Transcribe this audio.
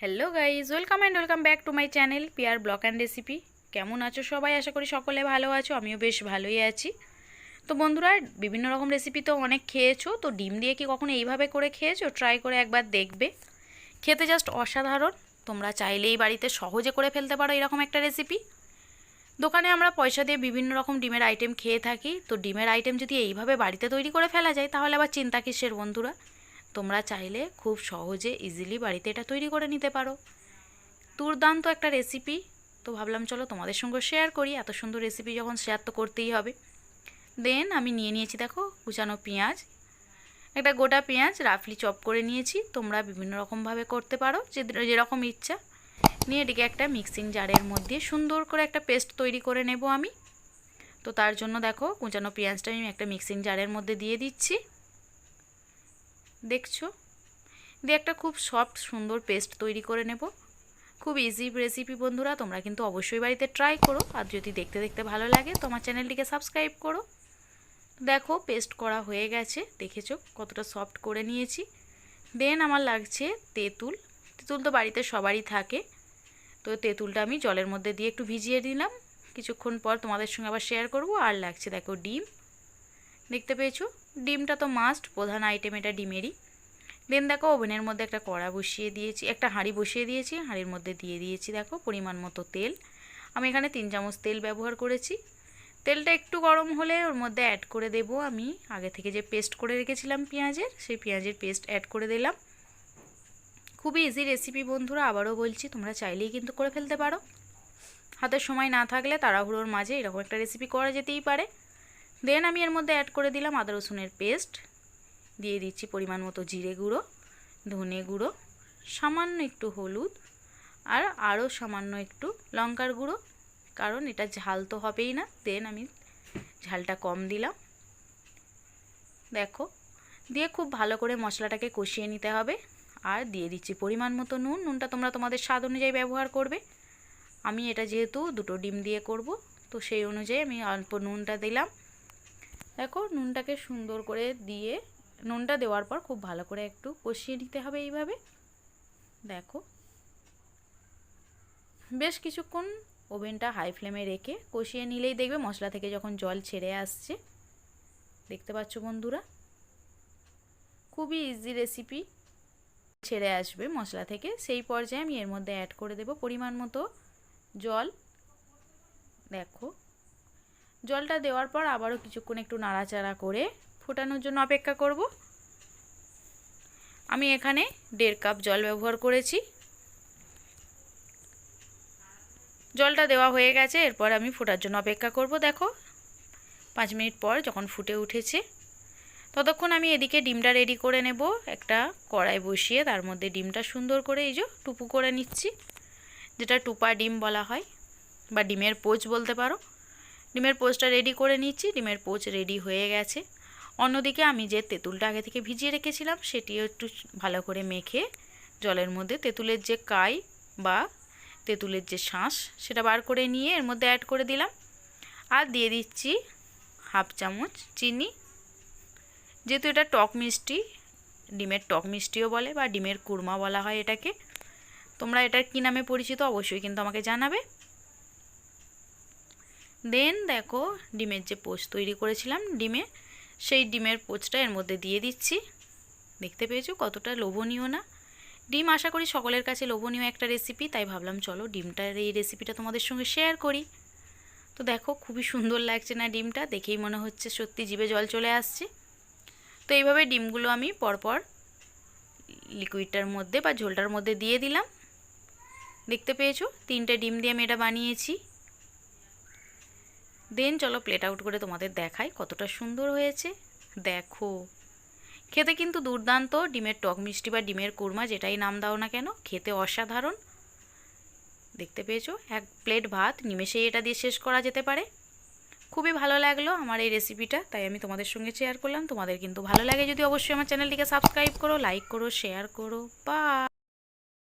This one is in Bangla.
Hello guys welcome and welcome back to my channel peer block and recipe কেমন আছো সবাই? আশা করি সকলে ভালো আছো, আমিও বেশ ভালোই আছি। তো বন্ধুরা, বিভিন্ন রকম রেসিপি তো অনেক খেয়েছো, তো ডিম দিয়ে কি কখনো এইভাবে করে খেয়েছো? ট্রাই করে একবার দেখবে। খেতে জাস্ট অসাধারণ। তোমরা চাইলেই বাড়িতে সহজে করে ফেলতে পারো এরকম একটা রেসিপি দোকানে আমরা পয়সা দিয়ে বিভিন্ন রকম ডিমের আইটেম খেয়ে থাকি। তো ডিমের আইটেম যদি এইভাবে বাড়িতে তৈরি করে ফেলা যায়, তাহলে আবার চিন্তা কিসের বন্ধুরা? তোমরা চাইলে খুব সহজে ইজিলি বাড়িতে এটা তৈরি করে নিতে পারো। দুর্দান্ত একটা রেসিপি তো ভাবলাম, চলো তোমাদের সঙ্গে শেয়ার করি। এত সুন্দর রেসিপি যখন শেয়ার তো করতেই হবে। দেন আমি নিয়ে নিয়েছি, দেখো, কুচানো পেঁয়াজ। একটা গোটা পেঁয়াজ রাফলি চপ করে নিয়েছি। তোমরা বিভিন্ন রকমভাবে করতে পারো, যে যেরকম ইচ্ছা। নিয়ে এটিকে একটা মিক্সিং জারের মধ্যে সুন্দর করে একটা পেস্ট তৈরি করে নেব আমি। তো তার জন্য দেখো, কুচানো পেঁয়াজটা আমি একটা মিক্সিং জারের মধ্যে দিয়ে দিচ্ছি। দেখছ? দিয়ে একটা খুব সফট সুন্দর পেস্ট তৈরি করে নেব। খুব ইজি রেসিপি বন্ধুরা, তোমরা কিন্তু অবশ্যই বাড়িতে ট্রাই করো। আর যদি দেখতে দেখতে ভালো লাগে তোমার চ্যানেলটিকে সাবস্ক্রাইব করো। দেখো পেস্ট করা হয়ে গেছে, দেখেছ? কতটা সফট করে নিয়েছি। দেন আমার লাগছে তেঁতুল। তেঁতুল তো বাড়িতে সবারই থাকে। তো তেঁতুলটা আমি জলের মধ্যে দিয়ে একটু ভিজিয়ে দিলাম। কিছুক্ষণ পর তোমাদের সঙ্গে আবার শেয়ার করব। আর লাগছে, দেখো, ডিম। দেখতে পেয়েছ? ডিমটা তো মাস্ট প্রধান আইটেম এটা ডিমেরই। দেন দেখো ওভেনের মধ্যে একটা কড়া বসিয়ে দিয়েছি, একটা হাঁড়ি বসিয়ে দিয়েছি, হাঁড়ির মধ্যে দিয়ে দিয়েছি দেখো পরিমাণ মতো তেল। আমি এখানে তিন চামচ তেল ব্যবহার করেছি। তেলটা একটু গরম হলে ওর মধ্যে অ্যাড করে দেব আমি। আগে থেকে যে পেস্ট করে রেখেছিলাম পেঁয়াজের, সেই পেঁয়াজের পেস্ট অ্যাড করে দিলাম। খুবই ইজি রেসিপি বন্ধুরা, আবারও বলছি, তোমরা চাইলেই কিন্তু করে ফেলতে পারো। হাতের সময় না থাকলে তাড়াহুড়োর মাঝে এরকম একটা রেসিপি করা যেতেই পারে। দেন আমি এর মধ্যে অ্যাড করে দিলাম আদা রসুনের পেস্ট দিয়ে দিচ্ছি পরিমাণ মতো জিরে গুঁড়ো, ধনে গুঁড়ো, সামান্য একটু হলুদ আর আরও সামান্য একটু লঙ্কার গুঁড়ো। কারণ এটা ঝাল তো হবেই না দেন আমি ঝালটা কম দিলাম। দেখো, দিয়ে খুব ভালো করে মশলাটাকে কষিয়ে নিতে হবে। আর দিয়ে দিচ্ছি পরিমাণ মতো নুন, নুনটা তোমরা তোমাদের স্বাদ অনুযায়ী ব্যবহার করবে। আমি এটা যেহেতু দুটো ডিম দিয়ে করব, তো সেই অনুযায়ী আমি অল্প নুনটা দিলাম। দেখো, নুনটাকে সুন্দর করে দিয়ে নুনটা দেওয়ার পর খুব ভালো করে একটু কষিয়ে নিতে হবে এইভাবে। দেখো। বেশ কিছুক্ষণ ওভেনটা হাই ফ্লেমে রেখে কষিয়ে নিলেই দেখবে মশলা থেকে যখন জল ছেড়ে আসছে। দেখতে পাচ্ছ বন্ধুরা? খুবই ইজি রেসিপি ছেড়ে আসবে মশলা থেকে। সেই পর্যায়ে আমি এর মধ্যে অ্যাড করে দেব পরিমাণ মতো জল। দেখো। জলটা দেওয়ার পর আবারও কিছুক্ষণ একটু নাড়াচাড়া করে ফোটানোর জন্য অপেক্ষা করব। আমি এখানে দেড় কাপ জল ব্যবহার করেছি। জলটা দেওয়া হয়ে গেছে, এরপর আমি ফোটার জন্য অপেক্ষা করব। দেখো, পাঁচ মিনিট পর যখন ফুটে উঠেছে, ততক্ষণ আমি এদিকে ডিমটা রেডি করে নেব। একটা কড়াই বসিয়ে তার মধ্যে ডিমটা সুন্দর করে এই যে টুপু করে নিচ্ছি, যেটা টুপা ডিম বলা হয়, বা ডিমের পোচ বলতে পারো। ডিমের পোচটা রেডি করে নিচ্ছি, ডিমের পোচ রেডি হয়ে গেছে। অন্যদিকে আমি যে তেঁতুলটা আগে থেকে ভিজিয়ে রেখেছিলাম, সেটিও একটু ভালো করে মেখে জলের মধ্যে তেঁতুলের যে কাই বা তেঁতুলের যে শাঁস, সেটা বার করে নিয়ে এর মধ্যে অ্যাড করে দিলাম। আর দিয়ে দিচ্ছি হাফ চামচ চিনি। যেহেতু এটা টক মিষ্টি, ডিমের টক মিষ্টিও বলে বা ডিমের কুরমা বলা হয় এটাকে, তোমরা এটার কী নামে পরিচিত অবশ্যই কিন্তু আমাকে জানাবে। দেন দেখো, ডিমের যে পোস্ট তৈরি করেছিলাম, ডিমে সেই ডিমের পোচটা এর মধ্যে দিয়ে দিচ্ছি। দেখতে পেয়েছ কতটা লোভনীয় না? ডিম আশা করি সকলের কাছে লোভনীয় একটা রেসিপি তাই ভাবলাম চলো ডিমটার এই রেসিপিটা তোমাদের সঙ্গে শেয়ার করি। তো দেখো খুবই সুন্দর লাগছে না ডিমটা, দেখেই মনে হচ্ছে সত্যি জিভে জল চলে আসছে। তো এইভাবে ডিমগুলো আমি পরপর লিকুইডটার মধ্যে বা ঝোলটার মধ্যে দিয়ে দিলাম। দেখতে পেয়েছ তিনটে ডিম দিয়ে আমি এটা বানিয়েছি। দেন চলো প্লেট আউট করে তোমাদের দেখাই কতটা সুন্দর হয়েছে। দেখো। খেতে কিন্তু দুর্দান্ত, ডিমের টক মিষ্টি বা ডিমের কুরমা যেটাই নাম দাও না কেন, খেতে অসাধারণ। দেখতে পেয়েছ? এক প্লেট ভাত, নিমেষেই এটা দিয়ে শেষ করা যেতে পারে। খুবই ভালো লাগল আমার এই রেসিপিটা তাই আমি তোমাদের সঙ্গে শেয়ার করলাম। তোমাদের কিন্তু ভালো লাগে যদি অবশ্যই আমার চ্যানেলটিকে সাবস্ক্রাইব করো লাইক করো শেয়ার করো। বা